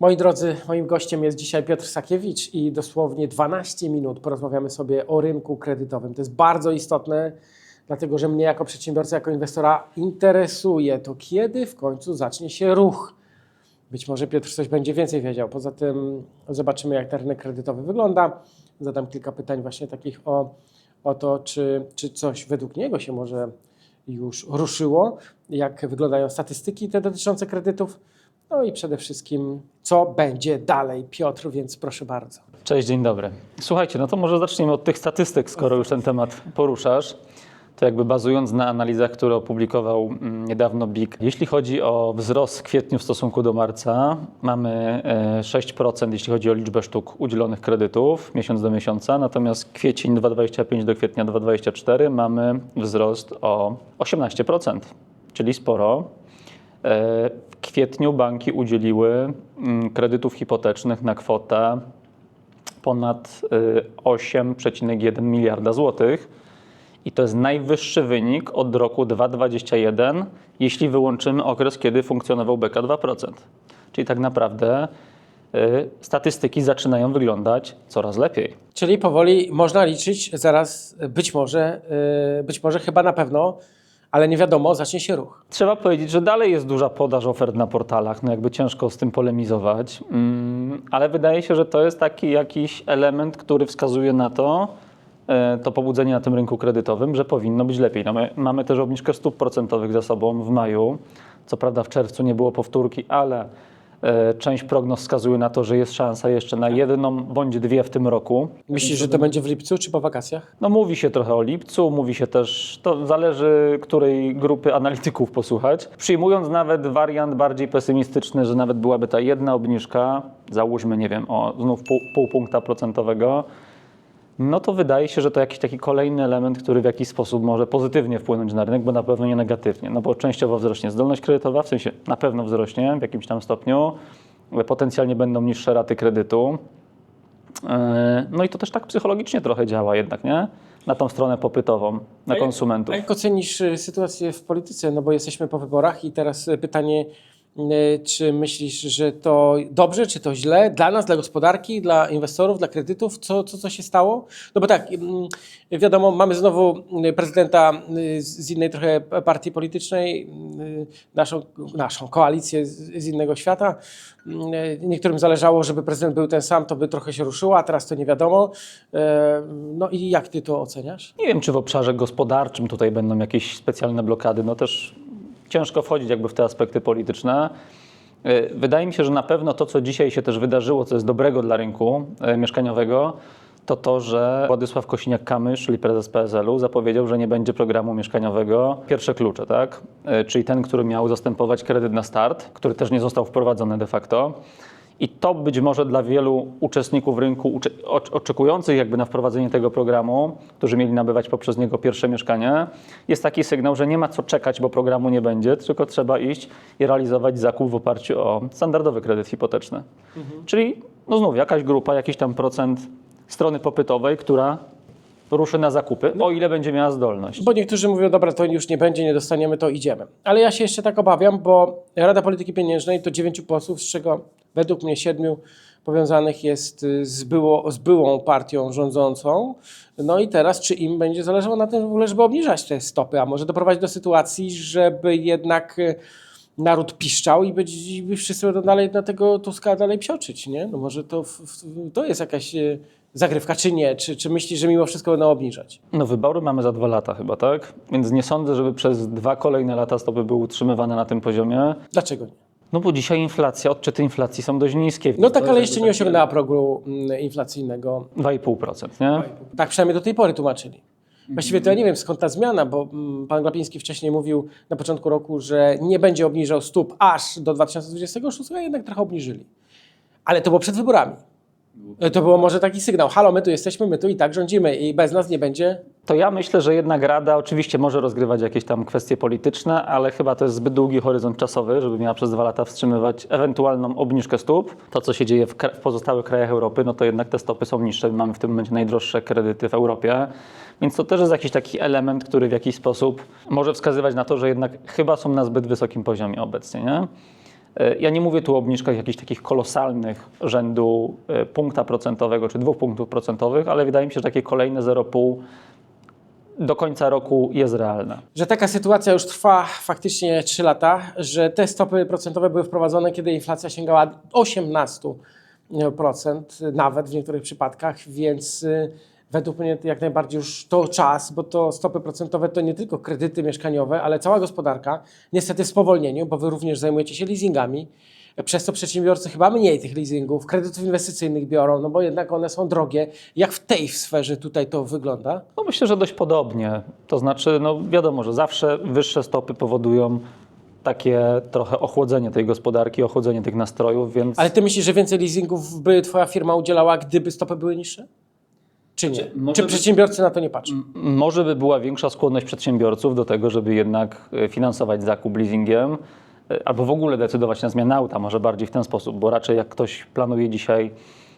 Moi drodzy, moim gościem jest dzisiaj Piotr Sakiewicz i dosłownie 12 minut porozmawiamy sobie o rynku kredytowym. To jest bardzo istotne, dlatego że mnie jako przedsiębiorcę, jako inwestora interesuje to, kiedy w końcu zacznie się ruch. Być może Piotr coś będzie więcej wiedział. Poza tym zobaczymy, jak ten rynek kredytowy wygląda. Zadam kilka pytań właśnie takich o, o to, czy, czy coś według niego się może już ruszyło, jak wyglądają statystyki te dotyczące kredytów. No i przede wszystkim, co będzie dalej, Piotr, więc proszę bardzo. Cześć, dzień dobry. Słuchajcie, no to może zaczniemy od tych statystyk, skoro już ten temat poruszasz. To jakby bazując na analizach, które opublikował mm, niedawno BIK. Jeśli chodzi o wzrost w kwietniu w stosunku do marca, mamy e, 6% jeśli chodzi o liczbę sztuk udzielonych kredytów miesiąc do miesiąca, natomiast kwiecień 2025 do kwietnia 2024 mamy wzrost o 18%, czyli sporo. Kwietniu banki udzieliły mm, kredytów hipotecznych na kwotę ponad y, 8,1 miliarda złotych. I to jest najwyższy wynik od roku 2021, jeśli wyłączymy okres, kiedy funkcjonował BK 2%. Czyli tak naprawdę y, statystyki zaczynają wyglądać coraz lepiej. Czyli powoli można liczyć, zaraz być może, yy, być może chyba na pewno, ale nie wiadomo, zacznie się ruch. Trzeba powiedzieć, że dalej jest duża podaż ofert na portalach, no jakby ciężko z tym polemizować, mm, ale wydaje się, że to jest taki jakiś element, który wskazuje na to, e, to pobudzenie na tym rynku kredytowym, że powinno być lepiej. No my, mamy też obniżkę stóp procentowych za sobą w maju. Co prawda w czerwcu nie było powtórki, ale część prognoz wskazuje na to, że jest szansa jeszcze na jedną bądź dwie w tym roku. Myślisz, że to będzie w lipcu czy po wakacjach? No mówi się trochę o lipcu, mówi się też, to zależy której grupy analityków posłuchać. Przyjmując nawet wariant bardziej pesymistyczny, że nawet byłaby ta jedna obniżka, załóżmy, nie wiem, o znów pół, pół punkta procentowego, no to wydaje się, że to jakiś taki kolejny element, który w jakiś sposób może pozytywnie wpłynąć na rynek, bo na pewno nie negatywnie. No bo częściowo wzrośnie zdolność kredytowa, w sensie na pewno wzrośnie w jakimś tam stopniu, potencjalnie będą niższe raty kredytu. E, No i to też tak psychologicznie trochę działa jednak, nie? Na tą stronę popytową, na konsumentów. A jak ocenisz y, sytuację w polityce? No bo jesteśmy po wyborach i teraz y, pytanie, czy myślisz, że to dobrze, czy to źle dla nas, dla gospodarki, dla inwestorów, dla kredytów? Co, co, co się stało? No bo tak, mm, wiadomo, mamy znowu y, prezydenta y, z innej trochę partii politycznej, naszą, naszą koalicję z, innego świata. Y, Niektórym zależało, żeby prezydent był ten sam, to by trochę się ruszyło, a teraz to nie wiadomo. No i jak ty to oceniasz? Nie wiem, czy w obszarze gospodarczym tutaj będą jakieś specjalne blokady. No też ciężko wchodzić jakby w te aspekty polityczne. E, Wydaje mi się, że na pewno to, co dzisiaj się też wydarzyło, co jest dobrego dla rynku e, mieszkaniowego, to to, że Władysław Kosiniak-Kamysz, czyli prezes PSL-u, zapowiedział, że nie będzie programu mieszkaniowego pierwsze klucze, tak? E, Czyli ten, który miał zastępować kredyt na start, który też nie został wprowadzony de facto. I to być może dla wielu uczestników rynku oczekujących jakby na wprowadzenie tego programu, którzy mieli nabywać poprzez niego pierwsze mieszkanie, jest taki sygnał, że nie ma co czekać, bo programu nie będzie, tylko trzeba iść i realizować zakup w oparciu o standardowy kredyt hipoteczny. Czyli no znów jakaś grupa, jakiś tam procent strony popytowej, która ruszy na zakupy, o ile będzie miała zdolność. Bo niektórzy mówią, dobra, to już nie będzie, nie dostaniemy, to idziemy. Ale ja się jeszcze tak obawiam, bo Rada Polityki Pieniężnej to dziewięciu posłów, z czego według mnie siedmiu powiązanych jest y, z, było, z byłą partią rządzącą. No i teraz, czy im będzie zależało na tym, w ogóle, żeby obniżać te stopy, a może doprowadzić do sytuacji, żeby jednak y, naród piszczał i być, i by wszyscy będą dalej na tego Tuska dalej psioczyć, nie? No może to, to jest jakaś y, zagrywka, czy nie? Czy, czy myślisz, że mimo wszystko będą obniżać? No wybory mamy za dwa lata chyba, tak? Więc nie sądzę, żeby przez dwa kolejne lata stopy były utrzymywane na tym poziomie. Dlaczego nie? No bo dzisiaj inflacja, odczyty inflacji są dość niskie. No tak, ale jeszcze nie osiągnęła progu mm, inflacyjnego. 2,5%, nie? Tak przynajmniej do tej pory tłumaczyli. Właściwie to ja nie wiem skąd ta zmiana, bo mm, pan Glapiński wcześniej mówił na początku roku, że nie będzie obniżał stóp aż do 2026, a jednak trochę obniżyli. Ale to było przed wyborami. To było może taki sygnał, halo, my tu jesteśmy, my tu i tak rządzimy i bez nas nie będzie. To ja myślę, że jednak Rada oczywiście może rozgrywać jakieś tam kwestie polityczne, ale chyba to jest zbyt długi horyzont czasowy, żeby miała przez dwa lata wstrzymywać ewentualną obniżkę stóp. To, co się dzieje w, w pozostałych krajach Europy, no to jednak te stopy są niższe. Mamy w tym momencie najdroższe kredyty w Europie. Więc to też jest jakiś taki element, który w jakiś sposób może wskazywać na to, że jednak chyba są na zbyt wysokim poziomie obecnie, nie? E, Ja nie mówię tu o obniżkach jakichś takich kolosalnych rzędu e, punkta procentowego czy dwóch punktów procentowych, ale wydaje mi się, że takie kolejne 0,5 do końca roku jest realne. Że taka sytuacja już trwa faktycznie 3 lata, że te stopy procentowe były wprowadzone, kiedy inflacja sięgała 18% nawet w niektórych przypadkach, więc y, według mnie jak najbardziej już to czas, bo to stopy procentowe to nie tylko kredyty mieszkaniowe, ale cała gospodarka, niestety w spowolnieniu, bo wy również zajmujecie się leasingami, przez to przedsiębiorcy chyba mniej tych leasingów, kredytów inwestycyjnych biorą, no bo jednak one są drogie. Jak w tej sferze tutaj to wygląda? No myślę, że dość podobnie. To znaczy, no wiadomo, że zawsze wyższe stopy powodują takie trochę ochłodzenie tej gospodarki, ochłodzenie tych nastrojów, więc Ale ty myślisz, że więcej leasingów by twoja firma udzielała, gdyby stopy były niższe? Czy nie? może Czy by- przedsiębiorcy na to nie patrzą? może by była większa skłonność przedsiębiorców do tego, żeby jednak e, finansować zakup leasingiem, e, albo w ogóle decydować na zmianę auta, może bardziej w ten sposób, bo raczej jak ktoś planuje dzisiaj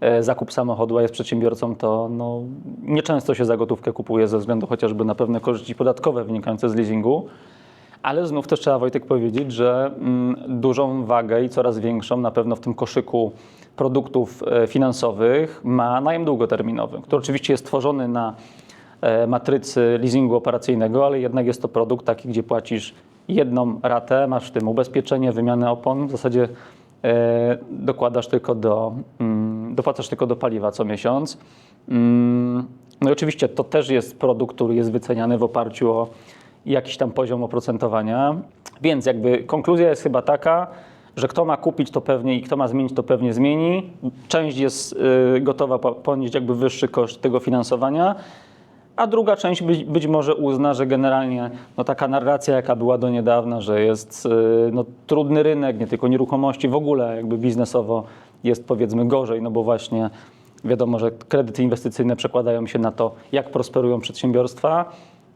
e, zakup samochodu, a jest przedsiębiorcą, to no, nieczęsto się za gotówkę kupuje ze względu chociażby na pewne korzyści podatkowe wynikające z leasingu. Ale znów też trzeba Wojtek powiedzieć, że mm, dużą wagę i coraz większą na pewno w tym koszyku produktów e, finansowych ma najem długoterminowy, który oczywiście jest tworzony na e, matrycy leasingu operacyjnego, ale jednak jest to produkt taki, gdzie płacisz jedną ratę, masz w tym ubezpieczenie, wymianę opon, w zasadzie e, dokładasz tylko do, mm, dopłacasz tylko do paliwa co miesiąc. Mm, No i oczywiście to też jest produkt, który jest wyceniany w oparciu o jakiś tam poziom oprocentowania. Więc jakby konkluzja jest chyba taka, że kto ma kupić to pewnie i kto ma zmienić to pewnie zmieni. Część jest y, gotowa po- ponieść jakby wyższy koszt tego finansowania, a druga część być, być może uzna, że generalnie no, taka narracja, jaka była do niedawna, że jest y, no, trudny rynek, nie tylko nieruchomości, w ogóle jakby biznesowo jest powiedzmy gorzej, no bo właśnie wiadomo, że kredyty inwestycyjne przekładają się na to, jak prosperują przedsiębiorstwa.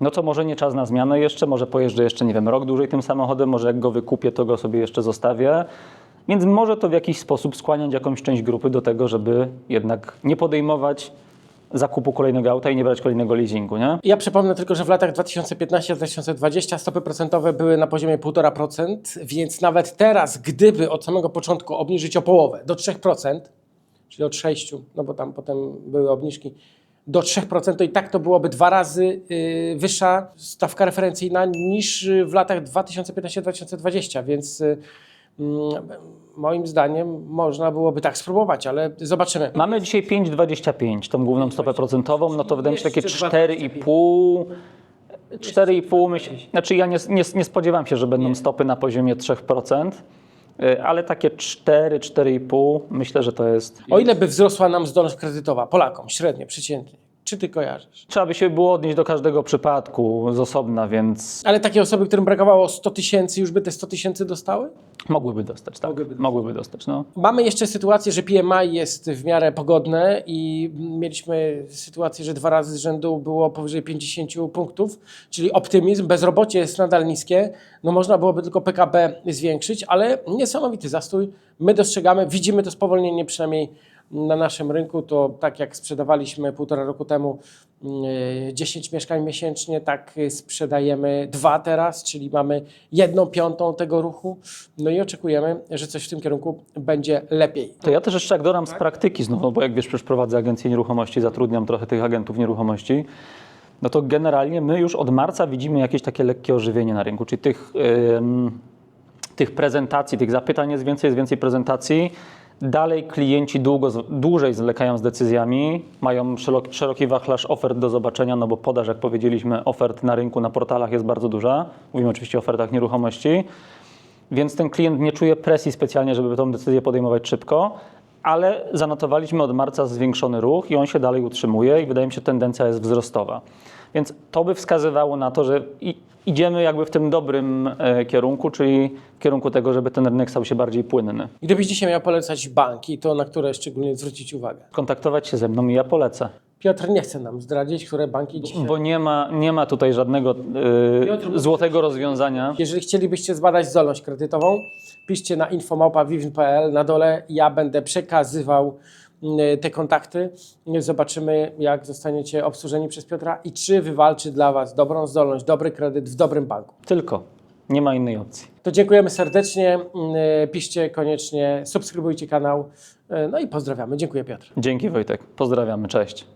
No to może nie czas na zmianę jeszcze, może pojeżdżę jeszcze, nie wiem, rok dłużej tym samochodem, może jak go wykupię, to go sobie jeszcze zostawię. Więc może to w jakiś sposób skłaniać jakąś część grupy do tego, żeby jednak nie podejmować zakupu kolejnego auta i nie brać kolejnego leasingu, nie? Ja przypomnę tylko, że w latach 2015-2020 stopy procentowe były na poziomie 1,5%, więc nawet teraz, gdyby od samego początku obniżyć o połowę, do 3%, czyli od 6%, no bo tam potem były obniżki, do 3%, to i tak to byłoby dwa razy y, wyższa stawka referencyjna niż y, w latach 2015-2020, więc y, mm, moim zdaniem można byłoby tak spróbować, ale zobaczymy. Mamy dzisiaj 5,25, tą główną stopę procentową, no to wydaje mi się takie Jeszcze 4,5. 4,5 myśl, znaczy ja nie, nie, nie spodziewam się, że będą stopy na poziomie 3%, y, ale takie 4, 4,5 myślę, że to jest. O ile by wzrosła nam zdolność kredytowa, Polakom, średnio, przeciętnie, czy ty kojarzysz? Trzeba by się było odnieść do każdego przypadku z osobna, więc Ale takie osoby, którym brakowało 100 tysięcy, już by te 100 tysięcy dostały? mogłyby dostać, tak? Mogłyby dostać. Mogłyby dostać, no. Mamy jeszcze sytuację, że PMI jest w miarę pogodne i mieliśmy sytuację, że dwa razy z rzędu było powyżej 50 punktów, czyli optymizm, bezrobocie jest nadal niskie, no można byłoby tylko PKB zwiększyć, ale niesamowity zastój. My dostrzegamy, widzimy to spowolnienie przynajmniej na naszym rynku, to tak jak sprzedawaliśmy półtora roku temu yy, 10 mieszkań miesięcznie, tak yy, sprzedajemy dwa teraz, czyli mamy jedną piątą tego ruchu. No i oczekujemy, że coś w tym kierunku będzie lepiej. To ja też jeszcze jak dodam z praktyki znów, no bo jak wiesz, przecież prowadzę agencję nieruchomości, zatrudniam trochę tych agentów nieruchomości, no to generalnie my już od marca widzimy jakieś takie lekkie ożywienie na rynku, czyli tych, ym, tych prezentacji, tych zapytań jest więcej, jest więcej prezentacji. Dalej klienci długo, dłużej zwlekają z decyzjami, mają szeroki, szeroki wachlarz ofert do zobaczenia, no bo podaż, jak powiedzieliśmy, ofert na rynku, na portalach jest bardzo duża. Mówimy oczywiście o ofertach nieruchomości. Więc ten klient nie czuje presji specjalnie, żeby tą decyzję podejmować szybko, ale zanotowaliśmy od marca zwiększony ruch i on się dalej utrzymuje i wydaje mi się, tendencja jest wzrostowa. Więc to by wskazywało na to, że idziemy jakby w tym dobrym e, kierunku, czyli w kierunku tego, żeby ten rynek stał się bardziej płynny. Gdybyś dzisiaj miał polecać banki, to na które szczególnie zwrócić uwagę? Kontaktować się ze mną i ja polecę, Piotr nie chce nam zdradzić, które banki dzisiaj... bo nie ma, nie ma tutaj żadnego e, złotego rozwiązania. Jeżeli chcielibyście zbadać zdolność kredytową, piszcie na infomałpa.vivin.pl na dole. Ja będę przekazywał te kontakty. Zobaczymy, jak zostaniecie obsłużeni przez Piotra i czy wywalczy dla Was dobrą zdolność, dobry kredyt w dobrym banku. Tylko. Nie ma innej opcji. To dziękujemy serdecznie. Mm, Piszcie koniecznie, subskrybujcie kanał. E, No i pozdrawiamy. Dziękuję Piotr. Dzięki Wojtek. Pozdrawiamy. Cześć.